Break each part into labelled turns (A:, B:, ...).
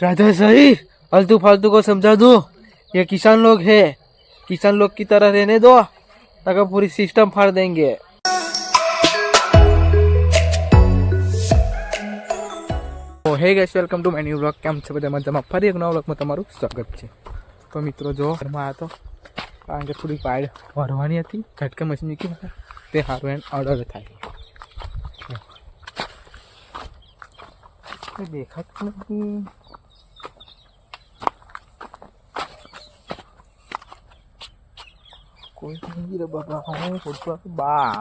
A: राधा सही फालतू फालतू को समझा दो ये किसान लोग है किसान लोग की तरह रहने दो अगर पूरी सिस्टम फाड़ देंगे oh hey guys welcome to my new vlog કેમ છે બધા મજામાં ફરી એક નવા વ્લોગમાં તમારું સ્વાગત છે તો મિત્રો જો ઘરમાં આવ્યો તો કારણ કે થોડી પાડ ભરવાની હતી ઝટકા મશીન મૂકી હતા તે સારું એને ઓર્ડર થાય કોઈ દેખાતું નથી કોઈ નહીં રે બાબા હું પૂછવા બા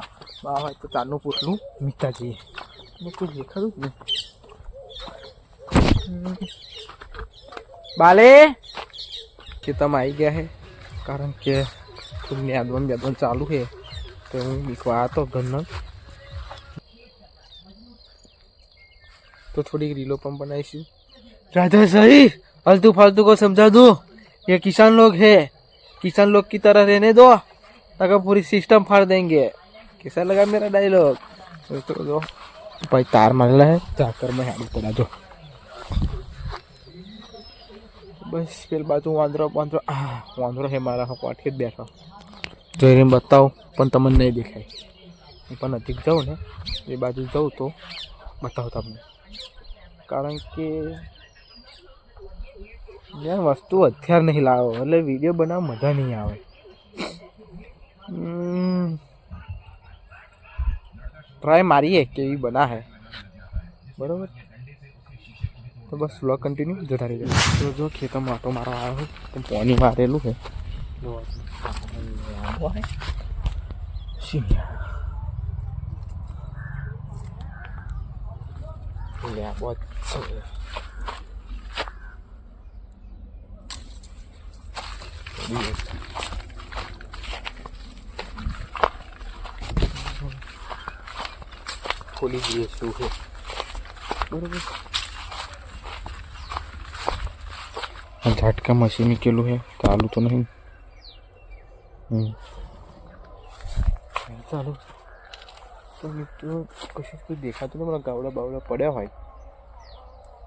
A: બા હોય તો ચારનું પૂછલું મીઠા જઈએ ને કોઈ દેખાતું જ નહીં બાલે ખેતરમાં આવી ગયા છે કારણ કે યાદવાન યાદવાન ચાલુ છે તો હું લીખવા હતો ઘરનો તો થોડી રીલો પણ બનાવીશું राधा सही फालतू फालतू को समझा दो ये किसान लोग है किसान लोग की तरह रहने दो अगर पूरी सिस्टम फाड़ देंगे कैसा लगा मेरा डायलॉग तो जो भाई तार मारला है जाकर मैं हाथ पड़ा दो બસ પેલી બાજુ વાંદરો વાંદરો આ વાંદરો હે મારા કોઠે જ બેઠો જોઈને બતાવું પણ તમને નહીં દેખાય હું પણ નજીક જાઉં ને એ બાજુ જાઉં તો બતાવું તમને કારણ કે યાર વસ્તુ અત્યારે નહીં લાવો એટલે વિડીયો બનાવવા મજા નહીં આવે ટ્રાય મારીએ કેવી બના હે બરોબર તો બસ વ્લોગ કન્ટિન્યુ જોતા રહેજો તો જો ખેતરમાં આટો મારો આવ્યો તો પાણી મારેલું છે લેબો ખોલી દઈએ શું છે. બરોબર. આ ઝાટકા મશીન કેલું છે ચાલુ તો નહીં. ચાલુ. તો મિત્રો કશું કોઈ દેખાતું નહીં મને ગાવડા બાવડા પડ્યા હોય.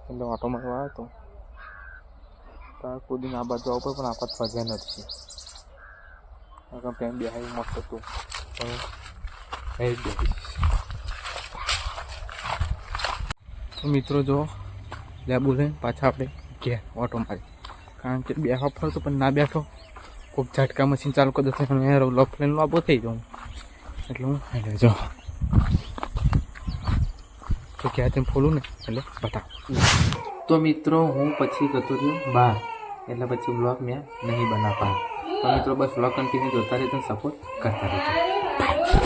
A: એટલે ઓટો મારવા આવ્યો હતો. તાર કુદીને આ બાજુ આવું પણ આપાત ફજ્યા નથી આગળ એમ બેહાઈ મસ્ત હતું. પણ એ જ તો મિત્રો જો લેબુ લઈને પાછા આપણે ઘેર ઓટો મારી કારણ કે બેહવા ફરતો પણ ના બેઠો ખૂબ ઝટકા મશીન ચાલુ કરી દેશે અને લપ લઈને લાભો થઈ જાઉં એટલે હું હાલે જો તો ક્યાં તેમ ખોલું ને એટલે બતાવ તો મિત્રો હું પછી જતો રહ્યો બહાર એટલે પછી બ્લોગ મેં નહીં બનાવતા તો મિત્રો બસ બ્લોગ કન્ટિન્યુ જોતા રહેતો સપોર્ટ કરતા રહેજો